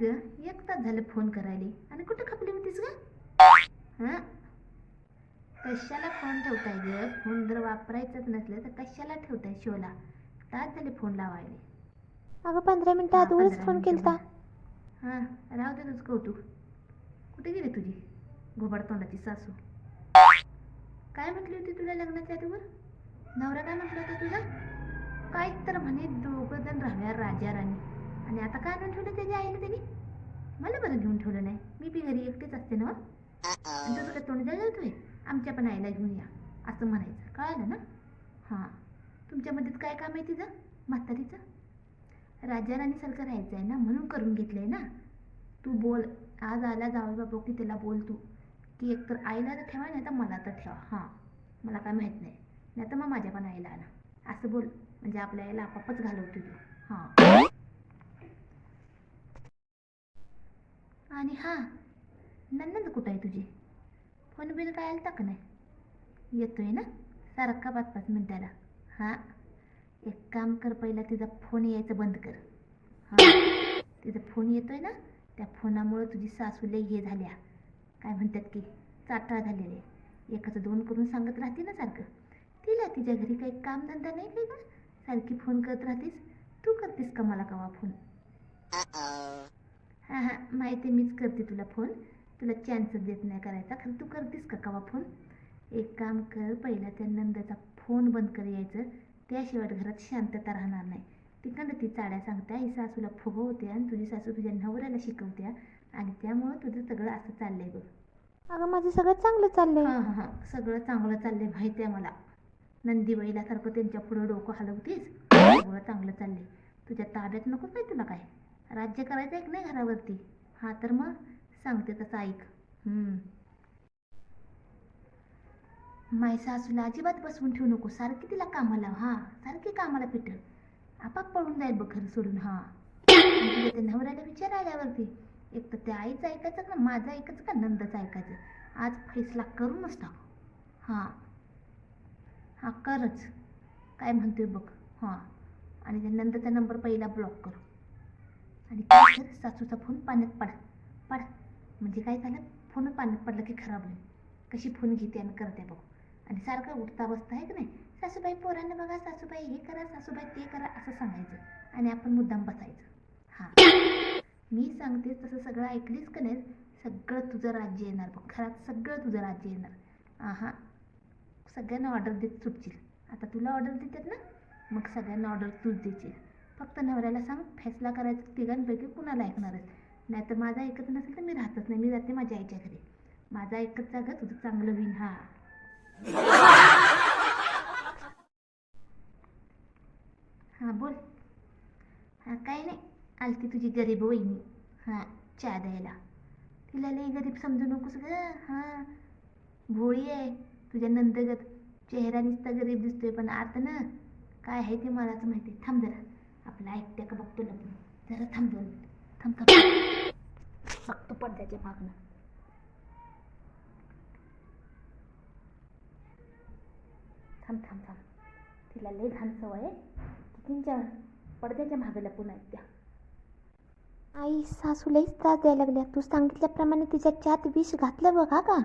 ग एक तास झालं फोन करायला. आणि कुठं खपली होतीस ग? हां? कशाला फोन ठेवताय ग? फोन जर वापरायचंच नसलं तर कशाला ठेवताय शोला? तास झाले फोन लावायले. अगं पंधरा मिनिटं अगोदरच फोन केलता. हां राहू दे तुझं कौतुक. कुठे गेली तुझी घोबाड तोंडाची सासू? काय म्हटली होती तुला लग्नाच्या आधीवर? नवरा काय म्हटलं होतं तुझा? काय तर म्हणे दोघं जण राहूया राजा राणी. आणि आता काय आणून ठेवलं त्याच्या आईने त्यांनी? मला बरं घेऊन ठेवलं नाही. मी बी घरी एकटीच असते ना आणि तुझं काय तोंड जातोय आमच्या पण आईला घेऊन या असं म्हणायचं. कळालं ना? हां. तुमच्यामध्येच काय काम आहे तिचं? म्हातारीचं? राजा राणीसारखं राहायचं आहे ना? म्हणून करून घेतलं आहे ना? तू बोल. आज आला जावई बाबू की त्याला बोल तू. की एकतर आईला तर ठेवा नाही तर मला तर ठेवा. हां. मला काय माहीत नाही. नाही तर मग माझ्या पण आईला आणा. असं बोल. म्हणजे आपल्या आईला आपापच घालवतो तू. हां. आणि हां नंदन कुठं आहे तुझी? फोन बिल काय आलं का नाही? येतोय ना? सारखा पाच पाच मिनटाला. हां एक काम कर पहिला तिचा फोन यायचं बंद कर. हां तिचा फोन येतोय ना? त्या फोनामुळं तुझी सासू लई हे झाल्या. काय म्हणतात की चाटाळ झालेले एकाचं दोन करून सांगत राहते ना सारखं. तिला तिच्या घरी काही कामधंदा नाही काही का? सारखी फोन करत राहतेस? तू करतेस का मला कवा फोन? हां हां माहिती आहे, मीच करते तुला फोन तुला चान्सच देत नाही करायचा खरं तू करतेस का कवा फोन एक काम कर पहिला त्या नंदाचा फोन बंद कर यायचं. त्याशिवाय घरात शांतता राहणार नाही. तिकडं ती चाड्या सांगत्या ही सासूला फुगवते आणि तुझी सासू तुझ्या नवऱ्याला शिकवत्या आणि त्यामुळं तुझं सगळं असं चाललंय बघ. अगं माझं सगळं चांगलं चाललंय. हां हां हां सगळं चांगलं चाललंय माहिती आहे मला. नंदीबाईला सारखं त्यांच्या पुढं डोकं हलवतीस? सगळं चांगलं चाललंय. तुझ्या ताब्यात नकोच नाही तुला काय? राज्य करायचं आहे नाही घरावरती? हा तर मग सांगते तसं ऐक. हम्म. माय सासूला अजिबात बसवून ठेवू नको. सारखी तिला कामाला हां सारखी कामाला पिट. आपाप पळून जाईल बघ घर सोडून. हां. ते त्या नवऱ्याला विचार आल्यावरती. एक तर त्या आईचं ऐकायचं ना माझं ऐकायचं का? नंदाचं ऐकायचं. आज फैसला करूनच टाक. हां. हां करच. काय म्हणतोय बघ. हां. आणि त्या नंदरचा नंबर पहिला ब्लॉक कर. आणि काय सासूचा फोन पाण्यात पडा पडा. म्हणजे काय झालं? फोन पाण्यात पडला की खराब होईल. कशी फोन घेते आणि करते बघ. आणि सारखं उठता बसता आहे की नाही? सासूबाई पोरांना बघा सासूबाई हे करा सासूबाई ते करा असं सांगायचं. आणि आपण मुद्दाम बसायचं. हां. मी सांगते तसं सगळं ऐकलीस का नाही? सगळं तुझं राज्य येणार बघ. घरात सगळं तुझं राज्य येणार. आहा. सगळ्यांना ऑर्डर देत सुटशील. आता तुला ऑर्डर देतात ना? मग सगळ्यांना ऑर्डर तूच देशील. फक्त नवऱ्याला सांग फैसला करायचं तिघांपैकी कुणाला ऐकणारच. नाही तर माझं ऐकत नसेल तर मी राहतच नाही मी जाते माझ्या आईच्या घरी. माझं ऐकत जा तुझं चांगलं होईन हा. हां बोल. हां काय नाही. आलती तुझी गरीब वहिनी. हां चहा द्यायला. तिला लई गरीब समजू नकोस ग हां. भोळी आहे तुझ्या नंदगत. चेहरा नुसता गरीब दिसतोय पण आता ना काय आहे ते मलाच माहिती आहे. थांब जरा. आपलं ऐकत्या का बघतो ना जरा थांबून थांब थांब. बघतो पडद्याच्या मागणं थांब थांब थांब. तिला लई घाण सवय आहे. की तिच्या पडद्याच्या मागं लपून आहेत त्या आई सासूलाही त्रास द्यायला लागल्या. तू सांगितल्याप्रमाणे तिच्या चात विष घातलं बघा का?